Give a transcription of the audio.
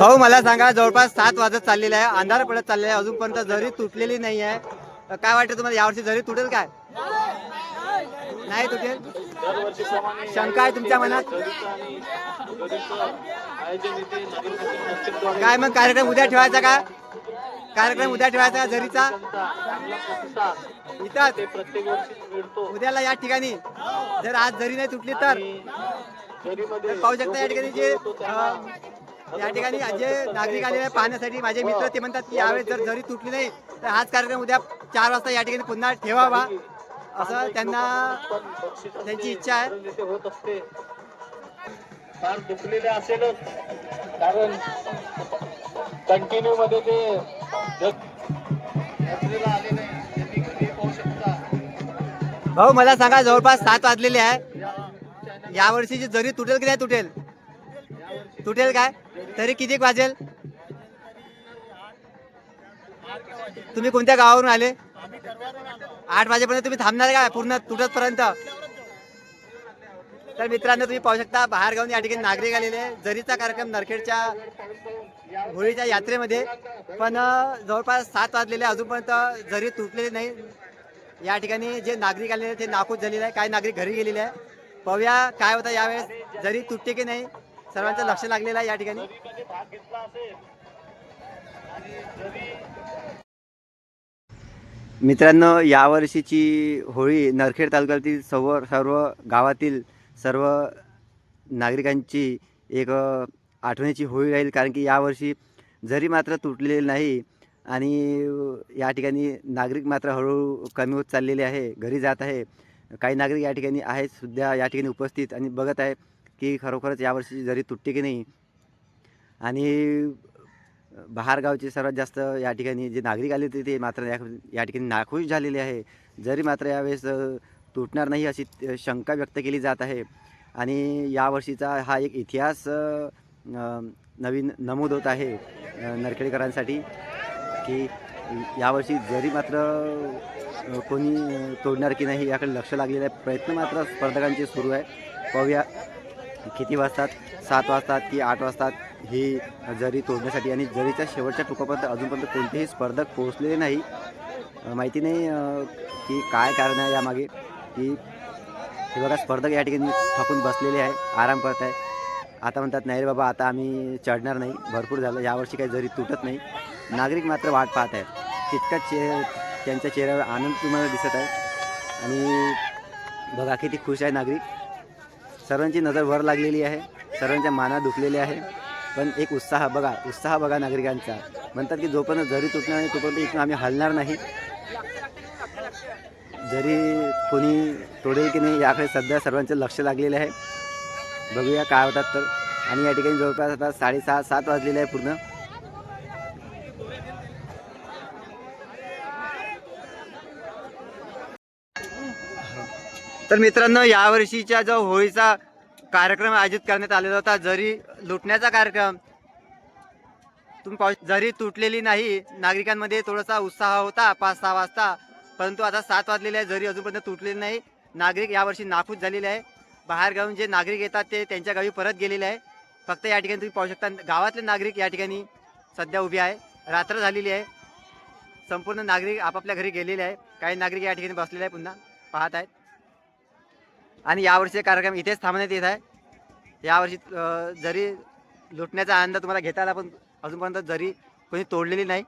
भाऊ मला सांगा जवळपास सात वाजत चाललेला आहे. अंधार पडत चाललेला आहे. अजूनपर्यंत जरी तुटलेली नाही आहे तर काय वाटतं तुम्हाला? यावर्षी जरी तुटेल काय? नाही तुटेल? शंका आहे तुमच्या मनात? काय मग कार्यक्रम उद्या ठेवायचा का? कार्यक्रम उद्या ठेवायचा का जरीचा? उद्याला या ठिकाणी. जर आज जरी नाही तुटली तर? पाहू शकता या ठिकाणी जे या ठिकाणी जे नागरिक आलेले पाहण्यासाठी. माझे मित्र ते म्हणतात की यावेळेस जर जरी तुटली नाही तर हाच कार्यक्रम उद्या चार वाजता या ठिकाणी पुन्हा ठेवावा. असं त्यांना त्यांची इच्छा आहे. होत असते फार दुखलेले असेलच कारण कंटिन्यू मध्ये ते जत्रेला आले नाही त्यांनी घरी पाहू शकता भाऊ मला सांगा जवळपास सात वाजलेले आहे. यावर्षीची जरी तुटेल की नाही तुटेल? तुटेल काय? तरी किती वाजेल? तुम्ही कोणत्या गावावरून आले? आठ वाजेपर्यंत तुम्ही थांबणार का? पूर्ण तुटतपर्यंत? तर मित्रांनो तुम्ही पाहू शकता बाहेर गावून या ठिकाणी नागरिक आलेले जरीचा कार्यक्रम नरखेडच्या होळीच्या यात्रेमध्ये पण जवळपास सात वाजलेले अजूनपर्यंत जरी तुटलेली नाही. या ठिकाणी जे नागरिक आलेले ते नाकूच झालेले आहे काही नागरिक घरी गेलेले आहे पाहूया काय होतं यावेळेस. जरी तुटते की नाही सर्वांचं लक्ष लागलेलं आहे या ठिकाणी. असेल आणि जरी मित्रांनो यावर्षीची होळी नरखेड तालुक्यातील सर्व सर्व गावातील सर्व नागरिकांची एक आठवणीची होळी राहील. कारण की यावर्षी जरी मात्र तुटलेली नाही आणि या ठिकाणी नागरिक मात्र हळूहळू कमी होत चाललेले आहे घरी जात आहे. काही नागरिक या ठिकाणी आहेत सुद्धा या ठिकाणी उपस्थित आणि बघत आहे की खरोखरच यावर्षी जरी तुटते की नाही आणि बाहेरगावचे सर्वात जास्त या ठिकाणी जे नागरिक आले होते ते मात्र या या ठिकाणी नाखुश झालेले आहे. जरी मात्र यावेळेस तुटणार नाही अशी शंका व्यक्त केली जात आहे. आणि यावर्षीचा हा एक इतिहास नवीन नमूद होत आहे नरखेडकरांसाठी की यावर्षी जरी मात्र कोणी तोडणार की नाही याकडे लक्ष लागलेलं आहे. प्रयत्न मात्र स्पर्धकांचे सुरू आहे. पाहूया किती वाजतात? सात वाजतात की आठ वाजतात? ही जरी तोडण्यासाठी आणि जरीच्या शेवटच्या टुकापर्यंत अजूनपर्यंत कोणतेही स्पर्धक पोहोचलेले नाही. माहिती नाही की काय कारण आहे यामागे की हे बघा स्पर्धक या ठिकाणी थकून बसलेले आहे आराम करत आहे. आता म्हणतात नाही रे बाबा आता आम्ही चढणार नाही भरपूर झालं यावर्षी काही जरी तुटत नाही. नागरिक मात्र वाट पाहत आहेत. तितकाच चे त्यांच्या चेहऱ्यावर आनंद तुम्हाला दिसत आहे. आणि बघा किती खुश आहे नागरिक. सर्वांची नजर वर लागलेली आहे. सर्वांच्या माना दुखलेल्या आहे पण एक उत्साह बघा. उत्साह बघा नागरिकांचा. म्हणतात की जोपर्यंत जरी तुटणार नाही तोपर्यंत इथून आम्ही हलणार नाही. जरी कोणी तोडेल की नाही याकडे सध्या सर्वांचं लक्ष लागलेलं आहे. बघूया काय होतात तर. आणि या ठिकाणी जवळपास आता साडेसहा सात वाजलेले आहे पूर्ण. तर मित्रांनो यावर्षीच्या जो होळीचा कार्यक्रम आयोजित करण्यात आलेला होता जरी लुटण्याचा कार्यक्रम तुम्ही पाहू जरी तुटलेली नाही नागरिकांमध्ये थोडासा उत्साह होता पाच सहा वाजता परंतु आता सात वाजलेले आहे जरी अजूनपर्यंत तुटलेली नाही नागरिक यावर्षी नाखुश झालेले आहे. बाहेर गावून जे नागरिक येतात ते त्यांच्या गावी परत गेलेले आहे. फक्त या ठिकाणी तुम्ही पाहू शकता गावातले नागरिक या ठिकाणी सध्या उभे आहे रात्र झालेली आहे. संपूर्ण नागरिक आपापल्या घरी गेलेले आहे. काही नागरिक या ठिकाणी बसलेले आहे पुन्हा पाहत आहेत. आणि यावर्षीचे कार्यक्रम इथेच थांबण्यात येत आहे. यावर्षी जरी लुटण्याचा आनंद तुम्हाला घेता आला पण अजूनपर्यंत जरी कोणी तोडलेली नाही